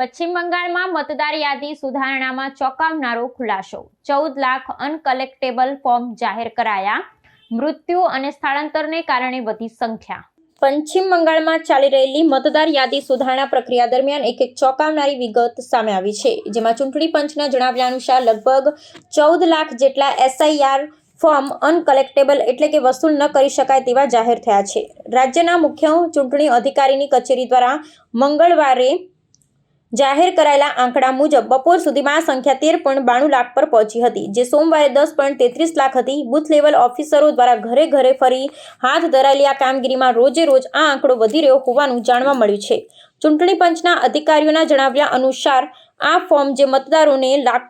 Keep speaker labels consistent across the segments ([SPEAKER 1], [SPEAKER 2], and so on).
[SPEAKER 1] પશ્ચિમ બંગાળમાં મતદાર યાદી સુધારણામાં ચોંકાવનારો ખુલાસો. ચૌદ લાખ અનકલેક્ટેબલ ફોર્મ જાહેર કરાયા. મૃત્યુ અને સ્થળાંતરને કારણે વધી સંખ્યા. પશ્ચિમ બંગાળમાં ચાલી રહેલી મતદાર યાદી સુધારણા પ્રક્રિયા દરમિયાન એક એક ચોંકાવનારી વિગત સામે આવી છે, જેમાં ચૂંટણી પંચના જણાવ્યા અનુસાર લગભગ ચૌદ લાખ જેટલા એસઆઈઆર ફોર્મ અનકલેક્ટેબલ એટલે કે વસૂલ ન કરી શકાય તેવા જાહેર થયા છે. રાજ્યના મુખ્ય ચૂંટણી અધિકારીની કચેરી દ્વારા મંગળવારે જાહેર કરાયેલા આંકડા મુજબ બપોર સુધીમાં આ સંખ્યા તેર પોઈન્ટ બાણું લાખ પર પહોંચી હતી, જે સોમવારે દસ પોઈન્ટ તેત્રીસ લાખ હતી. બુથ લેવલ ઓફિસરો દ્વારા ઘરે ઘરે ફરી હાથ ધરાયેલી આ કામગીરીમાં રોજે રોજ આ આંકડો વધી રહ્યો હોવાનું જાણવા મળ્યું છે. ચૂંટણી પંચના અધિકારીઓના જણાવ્યા અનુસાર આ ફોર્મ જે મતદારોને લાગ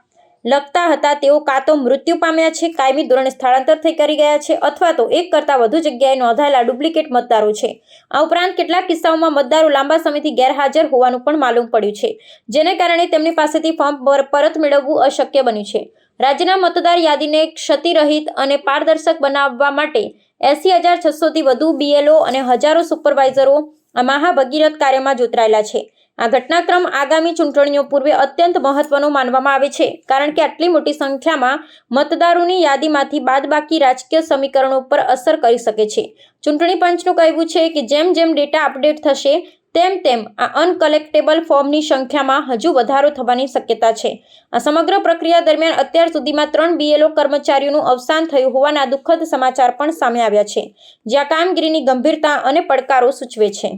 [SPEAKER 1] લગતા હતા, તેઓ કાં તો મૃત્યુ પામ્યા છે, કાયમી ધોરણે સ્થળાંતર થઈ કરી ગયા છે, અથવા તો એક કરતાં વધુ જગ્યાએ નોંધાયેલા ડુપ્લિકેટ મતદારો છે. આ ઉપરાંત કેટલાક કિસ્સાઓમાં મતદારો લાંબા સમયથી ગેરહાજર હોવાનું પણ માલુમ પડ્યું છે, જેને કારણે તેમની પાસેથી ફોર્મ પર- પરત મેળવવું અશક્ય બન્યું છે. રાજ્યના મતદાર યાદીને ક્ષતિરહિત અને પારદર્શક બનાવવા માટે એસી હજાર છસોથી વધુ બીએલઓ અને હજારો સુપરવાઇઝરો આ મહાભગીરથ કાર્યમાં જોતરાયેલા છે. આ ઘટનાક્રમ આગામી ચૂંટણીઓ પૂર્વે અત્યંત મહત્વનો માનવામાં આવે છે, કારણ કે આટલી મોટી સંખ્યામાં મતદારોની યાદીમાંથી બાદબાકી રાજકીય સમીકરણો પર અસર કરી શકે છે. ચૂંટણી પંચનું કહેવું છે કે જેમ જેમ ડેટા અપડેટ થશે, તેમ તેમ આ અનકલેક્ટેબલ ફોર્મની સંખ્યામાં હજુ વધારો થવાની શક્યતા છે. આ સમગ્ર પ્રક્રિયા દરમિયાન અત્યાર સુધીમાં ત્રણ બીએલઓ કર્મચારીઓનું અવસાન થયું હોવાના દુઃખદ સમાચાર પણ સામે આવ્યા છે, જ્યાં કામગીરીની ગંભીરતા અને પડકારો સૂચવે છે.